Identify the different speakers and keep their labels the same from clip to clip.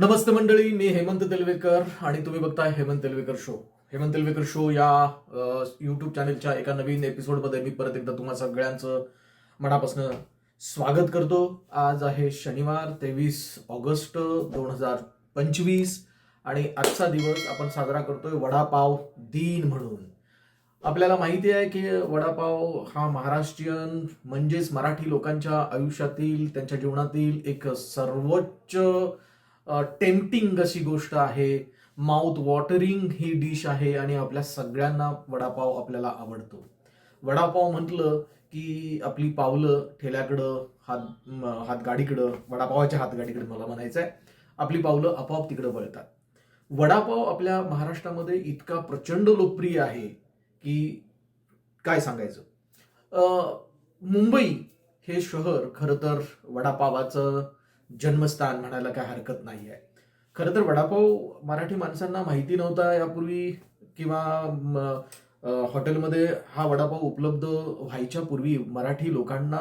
Speaker 1: नमस्ते मंडळी मी हेमंत तेलवेकर आणि तुम्ही बघताय हेमंत तेलवेकर शो. हेमंत तेलवेकर शो या युट्यूब चॅनलच्या एका नवीन एपिसोडमध्ये मी परत एकदा तुम्हा सगळ्यांचं मनापासून स्वागत करतो. आज आहे शनिवार तेवीस ऑगस्ट दोन हजार पंचवीस आणि आजचा दिवस आपण साजरा करतोय वडापाव दिन म्हणून. आपल्याला माहिती आहे की वडापाव हा महाराष्ट्रीयन म्हणजेच मराठी लोकांच्या आयुष्यातील त्यांच्या जीवनातील एक सर्वोच्च टेम्पटिंग अशी गोष्ट आहे. माउथ वॉटरिंग ही डिश आहे आणि आपल्या सगळ्यांना वडापाव आपल्याला आवडतो. वडापाव म्हटलं की आपली पावलं ठेल्याकडं हात हातगाडीकडं वडापावाच्या हातगाडीकडं मला म्हणायचं आहे आपली पावलं आपोआप तिकडं वळतात. वडापाव आपल्या महाराष्ट्रामध्ये इतका प्रचंड लोकप्रिय आहे की काय सांगायचं? मुंबई हे शहर खरं तर वडापावाचं जन्मस्थान म्हणायला काय हरकत नाही आहे खरं तर वडापाव मराठी माणसांना माहिती नव्हता यापूर्वी किंवा हॉटेलमध्ये हा वडापाव उपलब्ध व्हायच्या पूर्वी मराठी लोकांना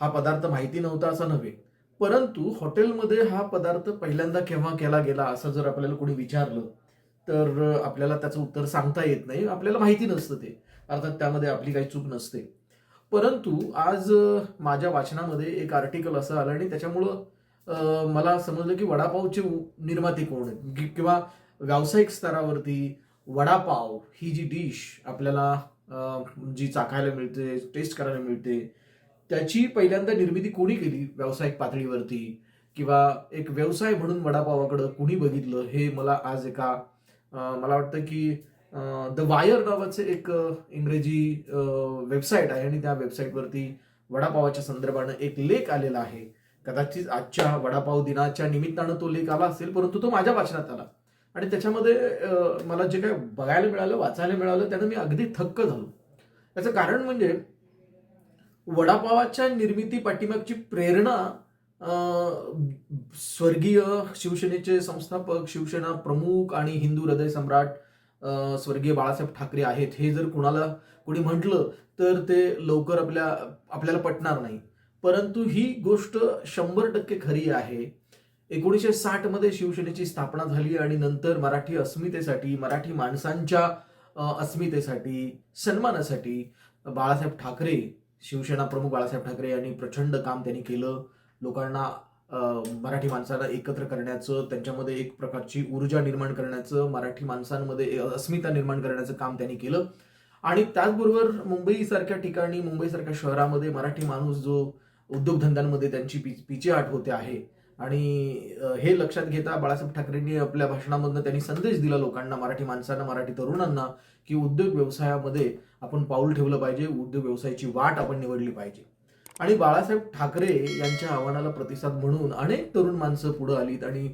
Speaker 1: हा पदार्थ माहिती नव्हता असं नव्हे. परंतु हॉटेलमध्ये हा पदार्थ पहिल्यांदा केव्हा केला गेला असं जर आपल्याला कोणी विचारलं तर आपल्याला त्याचं उत्तर सांगता येत नाही. आपल्याला माहिती नसतं ते. अर्थात त्यामध्ये आपली काही चूक नसते. परंतु आज माझ्या वाचनामध्ये एक आर्टिकल असं आलं आणि त्याच्यामुळं मला समजलं की वडापावचे निर्माते कोण आहेत? किंवा व्यावसायिक स्तरावरती वडापाव ही जी डिश आपल्याला जी चाखायला मिळते टेस्ट करायला मिळते त्याची पहिल्यांदा निर्मिती कोणी केली व्यावसायिक पातळीवरती? किंवा एक व्यवसाय म्हणून वडापावाकडं कुणी बघितलं? हे मला आज एका मला वाटतं की द वायर नावाचं एक इंग्रजी वेबसाईट आहे आणि त्या वेबसाईटवरती वडापावाच्या संदर्भानं एक लेख आलेला आहे. कदाचित आजच्या वडापाव दिनाच्या निमित्तानं तो लेख आला असेल परंतु तो माझ्या वाचनात आला. आणि त्याच्यामध्ये मला जे काय बघायला मिळालं वाचायला मिळालं त्यानं मी अगदी थक्क झालो. याचं कारण म्हणजे वडापावाच्या निर्मिती पाठीमागची प्रेरणा स्वर्गीय शिवसेनेचे संस्थापक शिवसेना प्रमुख आणि हिंदू हृदय सम्राट स्वर्गीय बाळासाहेब ठाकरे आहेत. हे जर कुणाला कोणी म्हटलं तर ते लवकर आपल्या आपल्याला पटणार नाही. परंतु ही गोष्ट शंभर टक्के खरी आहे. एकोणीसशे साठमध्ये शिवसेनेची स्थापना झाली आणि नंतर मराठी अस्मितेसाठी मराठी माणसांच्या अस्मितेसाठी सन्मानासाठी बाळासाहेब ठाकरे शिवसेना प्रमुख बाळासाहेब ठाकरे यांनी प्रचंड काम त्यांनी केलं. लोकांना मराठी माणसाला एकत्र करण्याचं त्यांच्यामध्ये एक प्रकारची ऊर्जा निर्माण करण्याचं मराठी माणसांमध्ये अस्मिता निर्माण करण्याचं काम त्यांनी केलं. आणि त्याचबरोबर मुंबईसारख्या ठिकाणी मुंबईसारख्या शहरामध्ये मराठी माणूस जो उद्योगधंद्यांमध्ये त्यांची पि पिचेहाट होते आहे. आणि हे लक्षात घेता बाळासाहेब ठाकरेंनी आपल्या भाषणामधनं त्यांनी संदेश दिला लोकांना मराठी माणसांना मराठी तरुणांना की उद्योग व्यवसायामध्ये आपण पाऊल ठेवलं पाहिजे उद्योग व्यवसायाची वाट आपण निवडली पाहिजे. आणि बाळासाहेब ठाकरे यांच्या आव्हानाला प्रतिसाद म्हणून अनेक तरुण माणसं पुढं आलीत आणि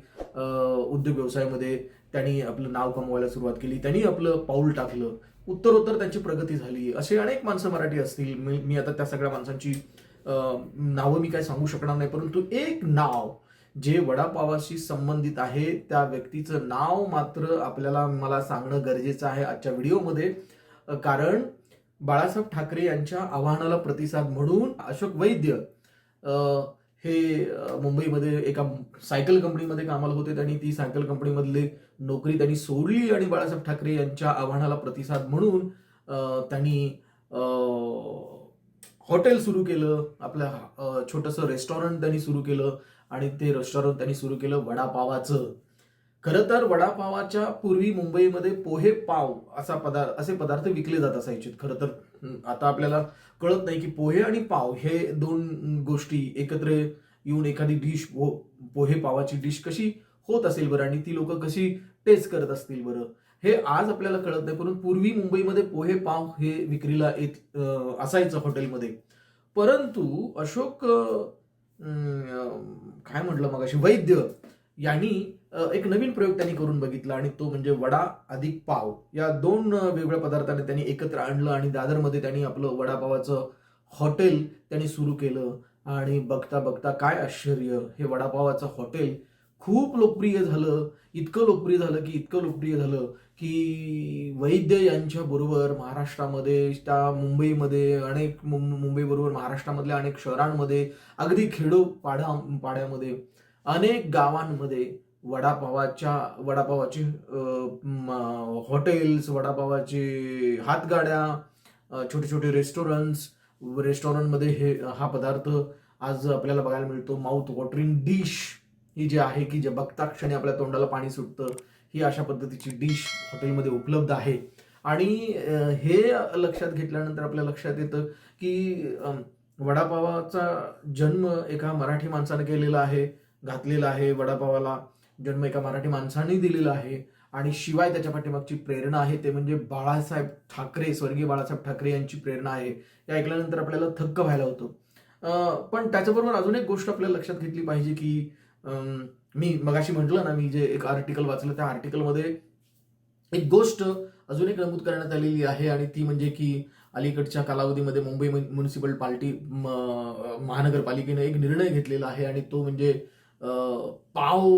Speaker 1: उद्योग व्यवसायामध्ये त्यांनी आपलं नाव कमवायला सुरुवात केली त्यांनी आपलं पाऊल टाकलं उत्तरोत्तर त्यांची प्रगती झाली असे अनेक माणसं मराठी असतील. मी मी आता त्या सगळ्या माणसांची नावं मी काय सांगू शकणार नाही परंतु एक नाव जे वडापावाशी संबंधित आहे त्या व्यक्तीचं नाव मात्र आपल्याला मला सांगणं गरजेचं आहे आजच्या व्हिडिओमध्ये. कारण बाळासाहेब ठाकरे यांच्या आव्हानाला प्रतिसाद म्हणून अशोक वैद्य हे मुंबईमध्ये एका सायकल कंपनीमध्ये कामाला होते. त्यांनी ती सायकल कंपनीमधली नोकरी त्यांनी सोडली आणि बाळासाहेब ठाकरे यांच्या आव्हानाला प्रतिसाद म्हणून त्यांनी हॉटेल सुरू केलं आपलं छोटंसं रेस्टॉरंट त्यांनी सुरू केलं आणि ते रेस्टॉरंट त्यांनी सुरू केलं वडापावाचं. खरं तर वडापावाच्या पूर्वी मुंबईमध्ये पोहे पाव असा पदार्थ असे पदार्थ विकले जात असायचे खरं तर आता आपल्याला कळत नाही की पोहे आणि पाव हे दोन गोष्टी एकत्र येऊन एखादी डिश पोहे पावाची डिश कशी होत असेल बरं आणि ती लोक कशी टेस्ट करत असतील बरं? हे आज आपल्याला कळत नाही परंतु पूर्वी मुंबईमध्ये पोहे पाव हे विक्रीला येत असायचं हॉटेलमध्ये. परंतु अशोक काय म्हटलं मग अशी वैद्य यांनी एक नवीन प्रयोग त्यांनी करून बघितला आणि तो म्हणजे वडा अधिक पाव. या दोन वेगवेगळ्या पदार्थाने त्यांनी एकत्र आणलं आणि दादरमध्ये त्यांनी आपलं वडापावाचं हॉटेल त्यांनी सुरू केलं. आणि बघता बघता काय आश्चर्य हे वडापावाचं हॉटेल खूप लोकप्रिय झालं इतकं लोकप्रिय झालं की इतकं लोकप्रिय झालं की वैद्य यांच्या बरोबर महाराष्ट्रामध्ये त्या मुंबईमध्ये अनेक मुं- मुंबईबरोबर महाराष्ट्रामधल्या अनेक शहरांमध्ये अगदी खेडो पाडा पाड्यामध्ये अनेक गावांमध्ये वडापावाच्या वडापावाचे हॉटेल्स वडापावाचे हातगाड्या छोटे छोटे रेस्टॉरंट्स रेस्टॉरंटमध्ये हे हा पदार्थ आज आपल्याला बघायला मिळतो. माउथ वॉटरिंग डिश ही जी आहे की जे बघता क्षणी आपल्या तोंडाला पाणी सुटतं ही अशा पद्धतीची डिश हॉटेलमध्ये उपलब्ध आहे. आणि हे लक्षात घेतल्यानंतर आपल्या लक्षात येतं की वडापावाचा जन्म एका मराठी माणसाने केलेला आहे घातलेला आहे. वडापावाला जन्म एका मराठी माणसाने दिलेला आहे. आणि शिवाय त्याच्या पाठीमागची प्रेरणा आहे ते म्हणजे बाळासाहेब ठाकरे स्वर्गीय बाळासाहेब ठाकरे यांची प्रेरणा आहे. हे ऐकल्यानंतर आपल्याला थक्क व्हायला होतं. पण त्याच्याबरोबर अजून एक गोष्ट आपल्याला लक्षात घेतली पाहिजे की मी मगाशी म्हटलं ना मी जे एक आर्टिकल वाचलं त्या आर्टिकलमध्ये एक गोष्ट अजून एक नमूद करण्यात आलेली आहे आणि ती म्हणजे की अलीकडच्या कालावधीमध्ये मुंबई म्युन्सिपल पार्टी म- महानगरपालिकेने एक निर्णय घेतलेला आहे आणि तो म्हणजे पाव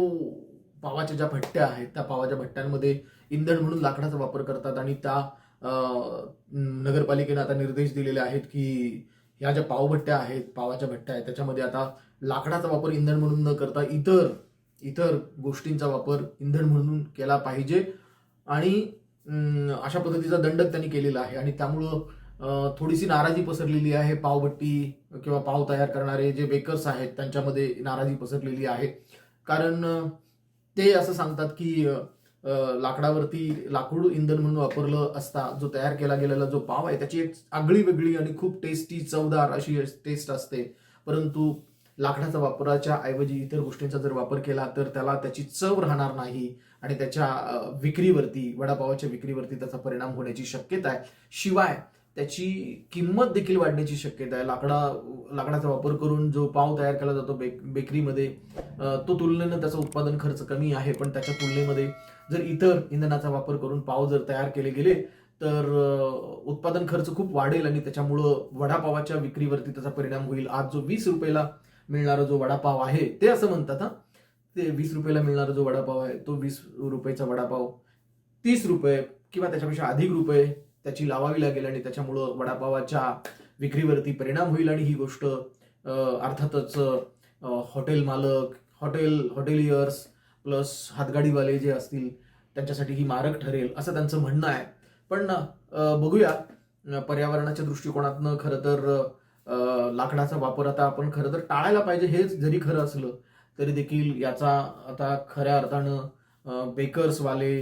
Speaker 1: पावाच्या ज्या भट्ट्या आहेत त्या पावाच्या भट्ट्यांमध्ये इंधन म्हणून लाकडाचा वापर करतात आणि त्या नगरपालिकेनं आता निर्देश दिलेले आहेत की ह्या ज्या पावभट्ट्या आहेत पावाच्या भट्ट्या आहेत त्याच्यामध्ये आता लाकडाचा वापर इंधन म्हणून न करता इतर इतर गोष्टींचा वापर इंधन म्हणून केला पाहिजे. आणि अशा पद्धतीचा दंडक त्यांनी केलेला आहे. आणि त्यामुळं थोडीशी नाराजी पसरलेली आहे पावभट्टी किंवा पाव तयार करणारे जे बेकर्स आहेत त्यांच्यामध्ये नाराजी पसरलेली आहे. कारण ते असं सांगतात की लाकडावरती लाकूड इंधन म्हणून वापरलं असता जो तयार केला गेलेला जो पाव आहे त्याची एक आगळी वेगळी आणि खूप टेस्टी चवदार अशी टेस्ट असते. परंतु लाकडाचा वापराच्या ऐवजी इतर गोष्टींचा जर वापर केला तर त्याला त्याची चव राहणार नाही आणि त्याच्या विक्रीवरती वडापावाच्या विक्रीवरती त्याचा परिणाम होण्याची शक्यता आहे. शिवाय त्याची किंमत देखील वाढण्याची शक्यता आहे. लाकडा लाकडाचा वापर करून जो पाव तयार केला जातो बेक बेकरीमध्ये तो तुलनेनं त्याचा उत्पादन खर्च कमी आहे. पण त्याच्या तुलनेमध्ये जर इतर इंधनाचा वापर करून पाव जर तयार केले गेले तर उत्पादन खर्च खूप वाढेल आणि त्याच्यामुळं वडापावाच्या विक्रीवरती त्याचा परिणाम होईल. आज जो वीस रुपयाला मिळणारा जो वडापाव आहे ते असं म्हणतात हा. ते वीस रुपयाला मिळणारा जो वडापाव आहे तो वीस रुपयाचा वडापाव तीस रुपये किंवा त्याच्यापेक्षा अधिक रुपये त्याची लावावी लागेल आणि त्याच्यामुळं वडापावाच्या विक्रीवरती परिणाम होईल आणि ही गोष्ट अर्थातच हॉटेल मालक हॉटेल हॉटेलियर्स प्लस हातगाडीवाले जे असतील त्यांच्यासाठी ही मारक ठरेल असं त्यांचं म्हणणं आहे. पण बघूया. पर्यावरणाच्या दृष्टिकोनातनं खरं तर लाकडाचा वापर आता आपण खरं तर टाळायला पाहिजे हेच जरी खरं असलं तरी देखील याचा आता खऱ्या अर्थानं बेकर्सवाले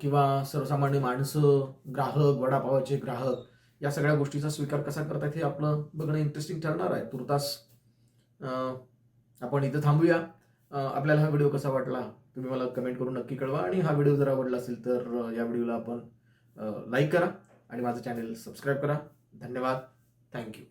Speaker 1: किंवा सर्वसामान्य माणसं ग्राहक वडापावाचे ग्राहक या सगळ्या गोष्टीचा स्वीकार कसा करतात हे आपलं बघणं इंटरेस्टिंग ठरणार आहे. तुर्तास आपण इथं थांबूया. आपल्याला हा व्हिडिओ कसा वाटला तुम्ही मला कमेंट करून नक्की कळवा. आणि हा व्हिडिओ जर आवडला असेल तर या व्हिडिओला आपण लाईक करा. आणि माझं चॅनल सबस्क्राईब करा. धन्यवाद. थँक्यू